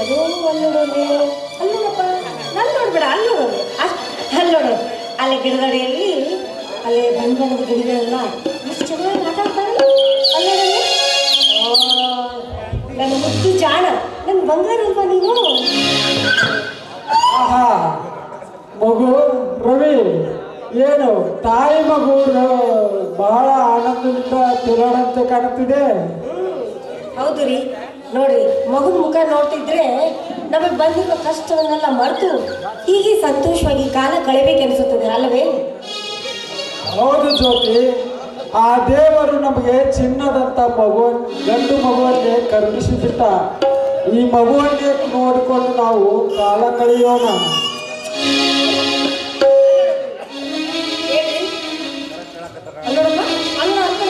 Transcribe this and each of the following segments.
ಅದು ಅಲ್ಲೋಡು ಅಂದ್ರೆ ಅಲ್ಲೋಡಪ್ಪ ನಾನು ನೋಡ್ಬೇಡ ಅಲ್ಲಿ. ಅಷ್ಟು ಅಲ್ಲಿ ನೋಡು ಅಲ್ಲಿ ಗಿಡದಡಿಯಲ್ಲಿ ಅಲ್ಲಿ ಬಣ್ಣ ಬಣ್ಣದ ಗಿಡಗಳೆಲ್ಲ ಎಷ್ಟು ಚೆನ್ನಾಗಿ ಆಟ ಅಲ್ಲೋಡಲ್ಲಿ ಅಲ್ಲಿ ನನ್ನ ಮುದ್ದು ಜಾಣ ನನ್ನ ಬಂಗಾರ ಅಲ್ವಾ ನೀನು? ಆಹಾ ಮಗು ರವಿ ಏನು ತಾಯಿ ಮಗು ಬಹಳ ಆನಂದದಿಂದ ತಿರುಗಾಡಂತೆ ಕಾಣುತ್ತಿದೆ. ಹೌದು ರೀ. ನೋಡ್ರಿ ಮಗನ ಮುಖ ನೋಡ್ತಿದ್ರೆ ನಮಗೆ ಬಂದಿರೋ ಕಷ್ಟವನ್ನೆಲ್ಲ ಮರೆತು ಹೀಗೆ ಸಂತೋಷವಾಗಿ ಕಾಲ ಕಳಿಬೇಕೆನಿಸುತ್ತದೆ ಅಲ್ಲವೇ ಹೌದು ಜ್ಯೋತಿ. ಆ ದೇವರು ನಮಗೆ ಚಿನ್ನದಂತ ಮಗು ಗಂಡು ಮಗುವನ್ನೇ ಕರುಣಿಸಿಬಿಟ್ಟ. ಈ ಮಗುವನ್ನೇ ನೋಡಿಕೊಂಡು ನಾವು ಕಾಲ ಕಳೆಯೋಣ. ಅಲ್ಲ ಅಂತ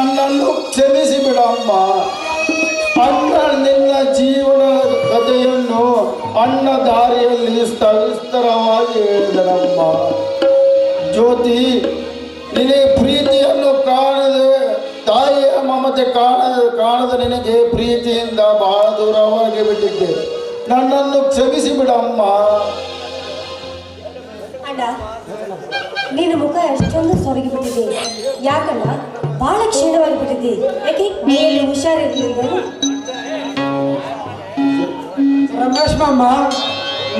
ನನ್ನನ್ನು ಕ್ಷಮಿಸಿ ಬಿಡಮ್ಮ. ಅಣ್ಣ, ನಿನ್ನ ಜೀವನ ಕಥೆಯನ್ನು ಅಣ್ಣ ದಾರಿಯಲ್ಲಿ ವಿಸ್ತರವಾಗಿ ಹೇಳಿದರಮ್ಮ ಜ್ಯೋತಿ, ನಿನಗೆ ಪ್ರೀತಿಯನ್ನು ಕಾಣದೆ, ತಾಯಿಯ ಮಮತೆ ಕಾಣದ ಕಾಣದ ನಿನಗೆ ಪ್ರೀತಿಯಿಂದ ಬಹಳ ದೂರವಾಗಿ ಬಿಟ್ಟಿದ್ದೆ. ನನ್ನನ್ನು ಕ್ಷಮಿಸಿ ಬಿಡಮ್ಮ. ನಿನ್ನ ಮುಖ ಎಷ್ಟೊಂದು ಸೊರಗಿ ಬಿಟ್ಟಿದೆ. ಯಾಕಣ್ಣ ಬಹಳ ಕ್ಷೀಣವಾಗಿ ಬಿಟ್ಟಿದೆ. ಯಾಕೆ? ನೀನು ಹುಷಾರಿರ್ಲಿಲ್ಲ ರಮೇಶ್ ಮಾಮ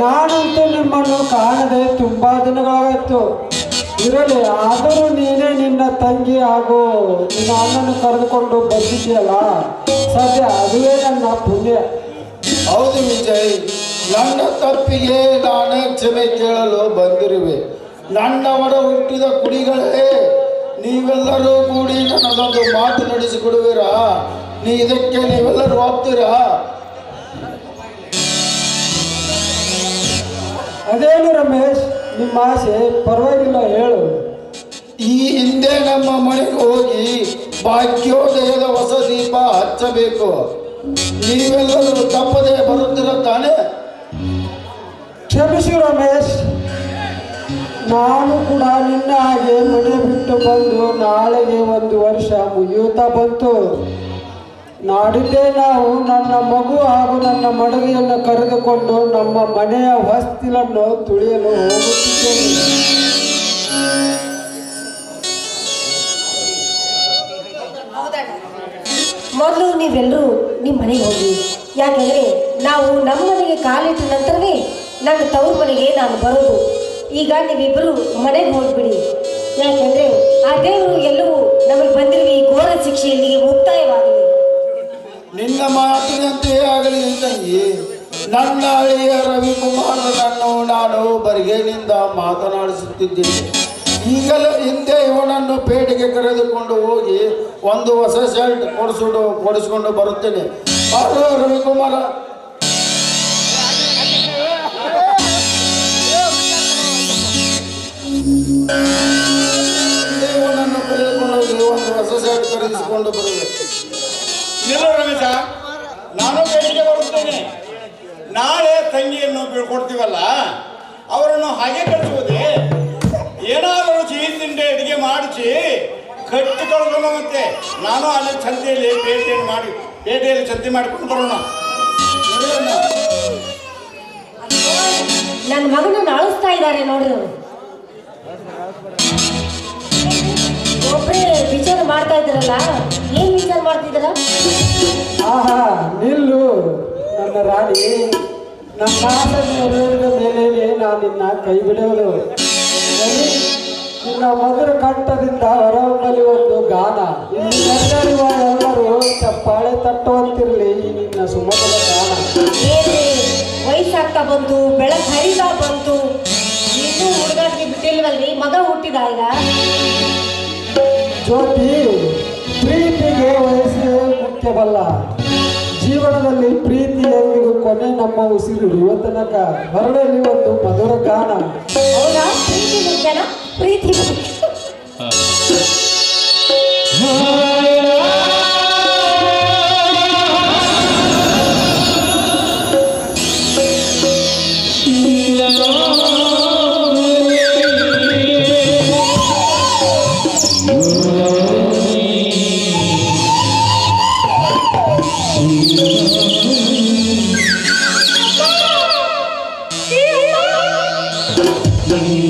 ನಾನಂತೂ ನಿಮ್ಮನ್ನು ಕಾಣದೆ ತುಂಬಾ ದಿನಗಳಾಗಿತ್ತು ಇರಲಿ ಆದರೂ ನೀನೇ ನಿನ್ನ ತಂಗಿ ಹಾಗೂ ನಿನ್ನ ಅಣ್ಣನ ಕರೆದುಕೊಂಡು ಬಂದಿದ್ದೀಯಲ್ಲ? ಸದ್ಯ ಅದುವೇ ನನ್ನ ಪುಣ್ಯ. ಹೌದು ವಿಜಯ್ ನನ್ನ ತಪ್ಪಿಗೆ ನಾನೇ ಕ್ಷಮೆ ಕೇಳಲು ಬಂದಿರುವೆ. ನನ್ನ ಒಡ ಹುಟ್ಟಿದ ಕುಡಿಗಳೇ ನೀವೆಲ್ಲರೂ ಕೂಡಿ ನನ್ನದೊಂದು ಮಾತು ನಡೆಸಿಕೊಡುವಿರಾ? ನೀ ಇದಕ್ಕೆ ನೀವೆಲ್ಲರೂ ಒಪ್ತೀರಾ ಅದೇನು ರಮೇಶ್ ನಿಮ್ಮ ಆಸೆ ಪರವಾಗಿಲ್ಲ ಹೇಳು. ಈ ಹಿಂದೆ ನಮ್ಮ ಮನೆಗೆ ಹೋಗಿ ಭಾಗ್ಯೋದಯದ ಹೊಸ ದೀಪ ಹಚ್ಚಬೇಕು. ನೀವೆಲ್ಲರೂ ತಪ್ಪದೆ ಬರುತ್ತಿರುತ್ತಾನೆ. ತಾನೇ ಕ್ಷಮಿಸು ರಮೇಶ್. ನಾನು ಕೂಡ ನಿನ್ನ ಹಾಗೆ ಮನೆ ಬಿಟ್ಟು ಬಂದು ನಾಳೆಗೆ ಒಂದು ವರ್ಷ ಮುಗಿಯುತ್ತಾ ಬಂತು. ನಾಡಿದ್ದೇ ನಾವು ನನ್ನ ಮಗು ಹಾಗೂ ನನ್ನ ಮಡದಿಯನ್ನು ಕರೆದುಕೊಂಡು ನಮ್ಮ ಮನೆಯ ಹೊಸ್ತಿಲನ್ನು ತುಳಿಯಲು ಹೋಗುತ್ತಿದ್ದೇನೆ ಮೊದಲು ನೀವೆಲ್ಲರೂ ನಿಮ್ಮ ಮನೆಗೆ ಹೋಗಿ. ಯಾಕೆಂದ್ರೆ ನಾವು ನಮ್ಮ ಮನೆಗೆ ಕಾಲಿಟ್ಟ ನಂತರವೇ ನನ್ನ ತವ್ರ ಮನೆಗೆ ನಾನು ಬರೋದು. ಈಗ ನೀವಿಬ್ಬರು ಮನೆಗೆ ಹೋಗ್ಬಿಡಿ. ಯಾಕೆಂದ್ರೆ ಆ ದೇವರು ಎಲ್ಲವೂ ನಮಗೆ ಬಂದಿರುವ ಈ ಘೋರ ಶಿಕ್ಷೆಯಲ್ಲಿ ಮುಕ್ತಾಯವಾಗಲಿ. ನಿನ್ನ ಮಾತಿನಂತೆ ಆಗಲಿ ತಂಗಿ ನನ್ನ ಅಳಿಯ ರವಿಕುಮಾರನನ್ನು ನಾನು ಬರಿಗೇನಿಂದ ಮಾತನಾಡಿಸುತ್ತಿದ್ದೇನೆ. ಈಗಲೇ ಹಿಂದೆ ಇವನನ್ನು ಪೇಟೆಗೆ ಕರೆದುಕೊಂಡು ಹೋಗಿ ಒಂದು ಹೊಸ ಶರ್ಟ್ ಕೊಡಿಸ್ಕೊಂಡು ಕೊಡಿಸ್ಕೊಂಡು ಬರುತ್ತೇನೆ. ಬಾರೋ ರವಿಕುಮಾರ ಹಿಂದೆ ಇವನನ್ನು ಕರೆದುಕೊಂಡು ಹೋಗಿ ಒಂದು ಹೊಸ ಶರ್ಟ್ ಖರೀದಿಸಿಕೊಂಡು ಬರಬೇಕು ನಾನು ಬೇಡಿಕೆ ಬರುತ್ತೇನೆ ನಾಳೆ ತಂಗಿಯನ್ನು ಬೀಳ್ಕೊಡ್ತೀವಲ್ಲ, ಅವರನ್ನು ಹಾಗೆ ಕಳಿಸುವುದೇ ಏನಾದರೂ ಸಿಹಿ ತಿಂಡಿ ಅಡಿಗೆ ಮಾಡಿಸಿ ಕಟ್ಟಿ ಕಳ್ಕೊಂಬಂತೆ ನಾನು ಅಲ್ಲಿ ಸಂತೆಯಲ್ಲಿ ಪೇಟೆಯನ್ನು ಮಾಡಿ, ಪೇಟೆಯಲ್ಲಿ ಸಂತೆ ಮಾಡಿಕೊಂಡು ಬರೋಣ. ನನ್ನ ಮಗನನ್ನು ಅಳಿಸ್ತಾ ಇದ್ದಾರೆ ನೋಡ್ರಿ. ಮಾಡ್ತಾ ಇದ್ರಲ್ಲ ಏನ್ ವಿಚಾರ ಮಾಡ್ತಿದ್ರ ಆಹಾ ನಿಲ್ಲು. ನನ್ನ ರಾಣಿ ನಮ್ಮ ನೆರವೇರಿದ ಮೇಲೆ ನಾನು ನಿನ್ನ ಕೈ ಬಿಡೋದು? ನಿನ್ನ ಮಧುರ ಕಂಠದಿಂದ ಹೊರಹೊಮ್ಮಲಿ ಒಂದು ಗಾನ. ನೆರೆದಿರುವ ಎಲ್ಲರೂ ಚಪ್ಪಾಳೆ ತಟ್ಟುವಂತಿರಲಿ ನಿನ್ನ ಸುಮಧುರ ಗಾನ. ವಯಸ್ಸಾಗ್ತಾ ಬಂತು ಬೆಳಕ್ ಹರಿತಾ ಬಂತು ಇನ್ನೂ ಹುಡುಗಾಟಿಗೆ ಬಿಟ್ಟಿಲ್ವಲ್ರಿ ಮಗ ಹುಟ್ಟಿದ ಈಗ? ಜ್ಯೋತಿ ಪ್ರೀತಿಗೆ ವಯಸ್ಸು ಮುಖ್ಯವಲ್ಲ. ಜೀವನದಲ್ಲಿ ಪ್ರೀತಿ ಎಂದಿಗೂ ಕೊನೆ ನಮ್ಮ ಉಸಿರು ಯುವತನಕ ಮರಳಲ್ಲಿ ಹೊರಡಲಿ ಒಂದು ಮಧುರ ಗಾನ. ಹೌದಾ? ಪ್ರೀತಿ ಮುಖ್ಯನಾ ಪ್ರೀತಿ ಮುಖ್ಯ. Sim.